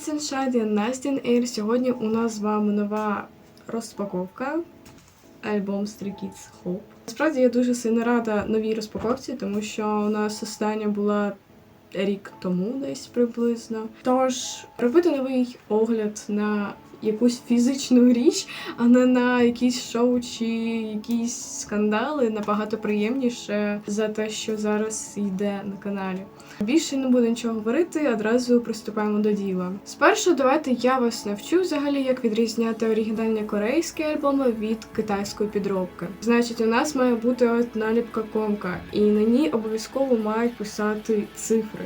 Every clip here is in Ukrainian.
Сеншайд, я Настя Ейр. Сьогодні у нас з вами нова розпаковка. Альбом Stray Kids Hope. Насправді я дуже сильно рада новій розпаковці, тому що у нас остання була рік тому десь приблизно. Тож робити новий огляд на якусь фізичну річ, а не на якісь шоу чи якісь скандали набагато приємніше за те, що зараз йде на каналі. Більше не буду нічого говорити, одразу приступаємо до діла. Спершу давайте я вас навчу взагалі, як відрізняти оригінальні корейські альбоми від китайської підробки. Значить, у нас має бути от наліпка комка, і на ній обов'язково мають писати цифри.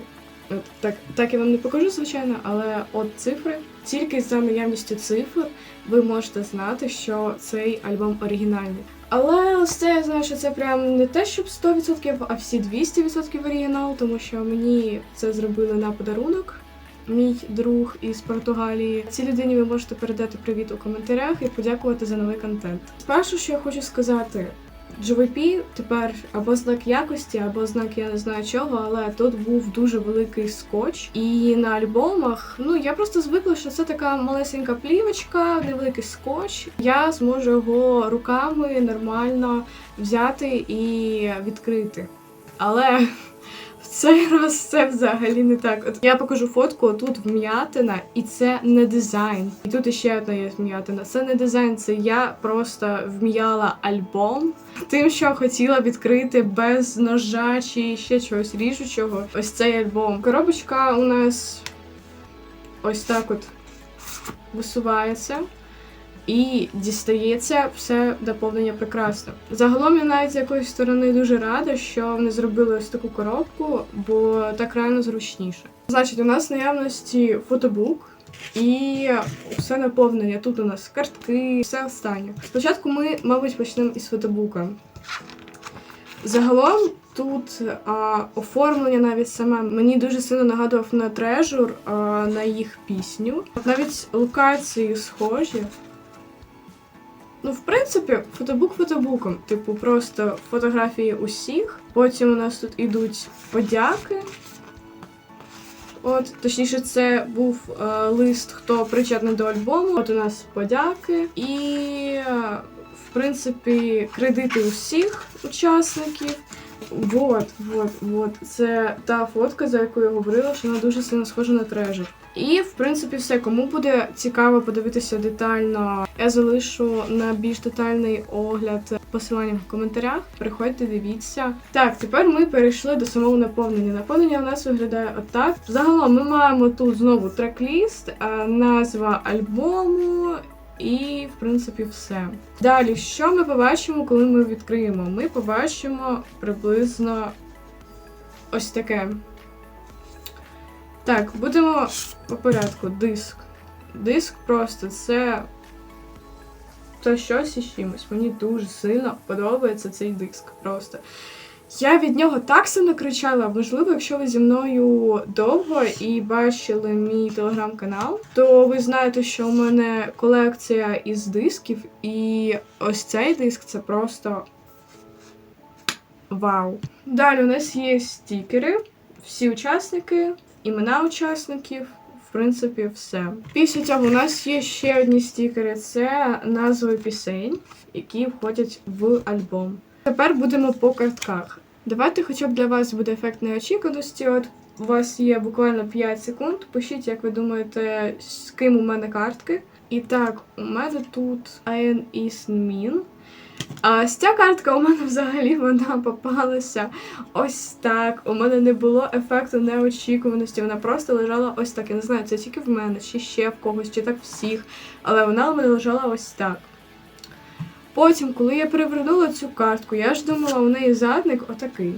Так, так я вам не покажу, звичайно, але от цифри. Тільки за наявністю цифр ви можете знати, що цей альбом оригінальний. Але це я знаю, що це прям не те, щоб 100%, а всі 200% оригінал, тому що мені це зробили на подарунок. Мій друг із Португалії. Цій людині ви можете передати привіт у коментарях і подякувати за новий контент. Спершу, що я хочу сказати, GVP тепер або знак якості, або знак я не знаю чого, але тут був дуже великий скотч. І на альбомах, ну я просто звикла, що це така малесенька плівочка, невеликий скотч. Я зможу його руками нормально взяти і відкрити. Але в цей раз це взагалі не так. От я покажу фотку, тут вм'ятина, і це не дизайн. І тут іще одна є вм'ятина. Це не дизайн, це я просто вм'яла альбом тим, що хотіла відкрити без ножа чи ще чогось ріжучого. Ось цей альбом. Коробочка у нас ось так от висувається. І дістається все доповнення прекрасно. Загалом я навіть з якоїсь сторони дуже рада, що вони зробили ось таку коробку, бо так реально зручніше. Значить, у нас в наявності фотобук і все наповнення. Тут у нас картки, все останнє. Спочатку ми, мабуть, почнемо із фотобука. Загалом тут а, оформлення навіть саме мені дуже сильно нагадував на Treasure, а, на їх пісню. Навіть локації схожі. Ну, в принципі, фотобук фотобуком. Типу, просто фотографії усіх. Потім у нас тут ідуть подяки. От, точніше, це був е, лист, хто причетний до альбому. От у нас подяки. І, е, принципі, кредити усіх учасників. Вот, вот, вот. Це та фотка, за яку я говорила, що вона дуже сильно схожа на трежер. І в принципі все. Кому буде цікаво подивитися детально, я залишу на більш детальний огляд посилання в коментарях. Приходьте, дивіться. Так, тепер ми перейшли до самого наповнення. Наповнення у нас виглядає отак. Загалом ми маємо тут знову трек-ліст, е, назва альбому. І, в принципі, все. Далі, що ми побачимо, коли ми відкриємо? Ми побачимо приблизно ось таке. Так, будемо по порядку. Диск. Диск просто це. Це щось із чимось. Мені дуже сильно подобається цей диск. Просто. Я від нього так сильно кричала. Можливо, якщо ви зі мною довго і бачили мій телеграм-канал, то ви знаєте, що у мене колекція із дисків, і ось цей диск це просто вау. Далі у нас є стікери, всі учасники, імена учасників. В принципі, все. Після цього у нас є ще одні стікери: це назви пісень, які входять в альбом. Тепер будемо по картках. Давайте, хоча б для вас буде ефект неочікуваності. От у вас є буквально 5 секунд. Пишіть, як ви думаєте, з ким у мене картки. І так, у мене тут Ian is Min. А ця картка у мене взагалі вона попалася ось так. У мене не було ефекту неочікуваності. Вона просто лежала ось так. Я не знаю, це тільки в мене, чи ще в когось, чи так всіх. Але вона у мене лежала ось так. Потім, коли я перевернула цю картку, я ж думала, у неї задник отакий.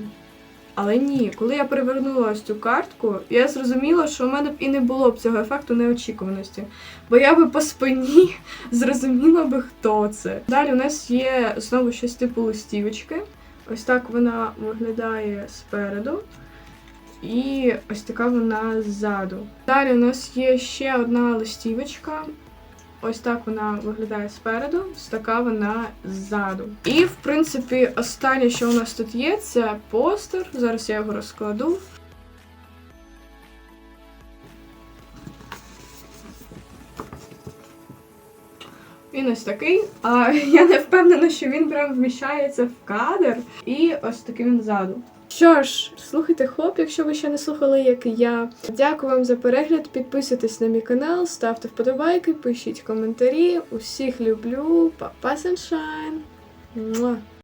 Але ні, коли я перевернула ось цю картку, я зрозуміла, що у мене б і не було б цього ефекту неочікуваності. Бо я би по спині зрозуміла би, хто це. Далі у нас є знову щось типу листівочки. Ось так вона виглядає спереду. І ось така вона ззаду. Далі у нас є ще одна листівочка. Ось так вона виглядає спереду, ось така вона ззаду. І, в принципі, останнє, що у нас тут є, це постер. Зараз я його розкладу. Він ось такий, а я не впевнена, що він прям вміщається в кадр. І ось такий він ззаду. Що ж, слухайте хоп, якщо ви ще не слухали, як і я. Дякую вам за перегляд. Підписуйтесь на мій канал, ставте вподобайки, пишіть коментарі. Усіх люблю. Па-па! Муа.